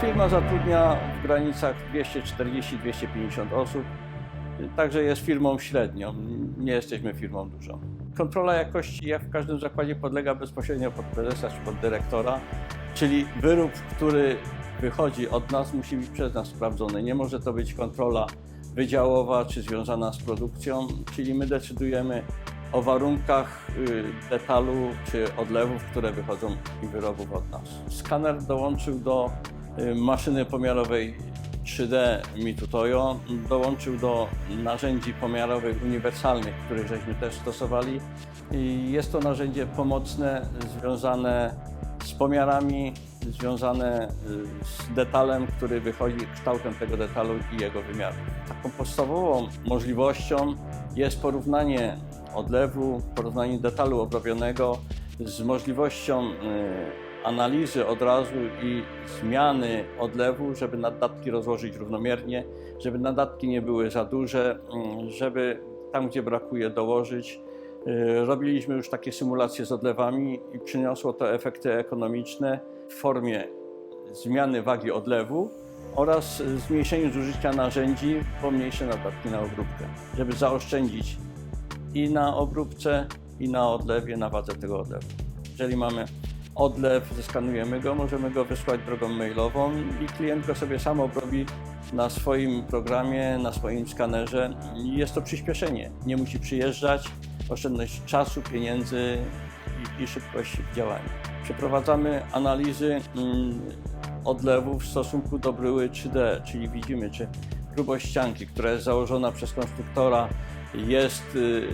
Firma zatrudnia w granicach 240-250 osób, także jest firmą średnią, nie jesteśmy firmą dużą. Kontrola jakości, jak w każdym zakładzie, podlega bezpośrednio pod prezesa czy pod dyrektora, czyli wyrób, który wychodzi od nas, musi być przez nas sprawdzony. Nie może to być kontrola wydziałowa czy związana z produkcją, czyli my decydujemy o warunkach y, detalu czy odlewów, które wychodzą i wyrobów od nas. Skaner dołączył do maszyny pomiarowej 3D Mitu Toyo, dołączył do narzędzi pomiarowych uniwersalnych, których żeśmy też stosowali. I jest to narzędzie pomocne związane z pomiarami, związane y, z detalem, który wychodzi kształtem tego detalu i jego wymiaru. Taką podstawową możliwością jest porównanie odlewu, porównanie detalu obrobionego z możliwością y, analizy od razu i zmiany odlewu, żeby naddatki rozłożyć równomiernie, żeby naddatki nie były za duże, mm, żeby tam, gdzie brakuje, dołożyć. Y, Robiliśmy już takie symulacje z odlewami i przyniosło to efekty ekonomiczne w formie zmiany wagi odlewu oraz y, zmniejszeniu zużycia narzędzi, pomniejsze naddatki na obróbkę, żeby zaoszczędzić i na obróbce, i na odlewie, na wadze tego odlewu. Jeżeli mamy odlew, zeskanujemy go, możemy go wysłać drogą mailową i klient go sobie sam obrobi na swoim programie, na swoim skanerze. Jest to przyspieszenie. Nie musi przyjeżdżać, oszczędność czasu, pieniędzy i, i szybkość działania. Przeprowadzamy analizy mm, odlewu w stosunku do bryły 3D, czyli widzimy, czy grubość ścianki, która jest założona przez konstruktora, jest y,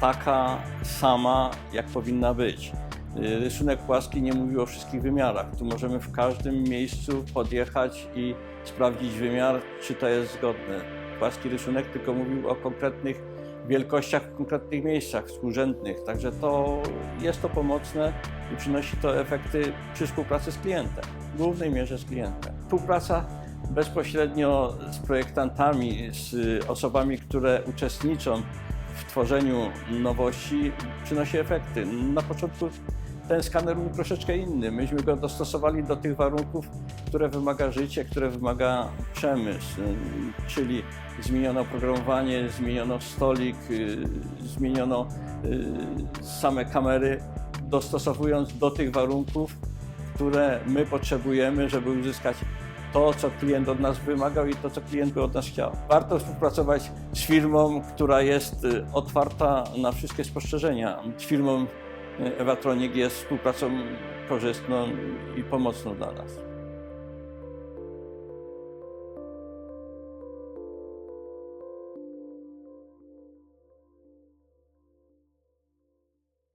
taka sama, jak powinna być. Y, Rysunek płaski nie mówi o wszystkich wymiarach. Tu możemy w każdym miejscu podjechać i sprawdzić wymiar, czy to jest zgodne. Płaski rysunek tylko mówił o konkretnych wielkościach w konkretnych miejscach współrzędnych, także to jest to pomocne i przynosi to efekty przy współpracy z klientem, w głównej mierze z klientem. Współpraca bezpośrednio z projektantami, z osobami, które uczestniczą w tworzeniu nowości, przynosi efekty. Na początku ten skaner był troszeczkę inny. Myśmy go dostosowali do tych warunków, które wymaga życie, które wymaga przemysł. Czyli zmieniono programowanie, zmieniono stolik, y, zmieniono y, same kamery, dostosowując do tych warunków, które my potrzebujemy, żeby uzyskać to, co klient od nas wymagał i to, co klient by od nas chciał. Warto współpracować z firmą, która jest y, otwarta na wszystkie spostrzeżenia. Z firmą Evatronic jest współpracą korzystną i pomocną dla nas.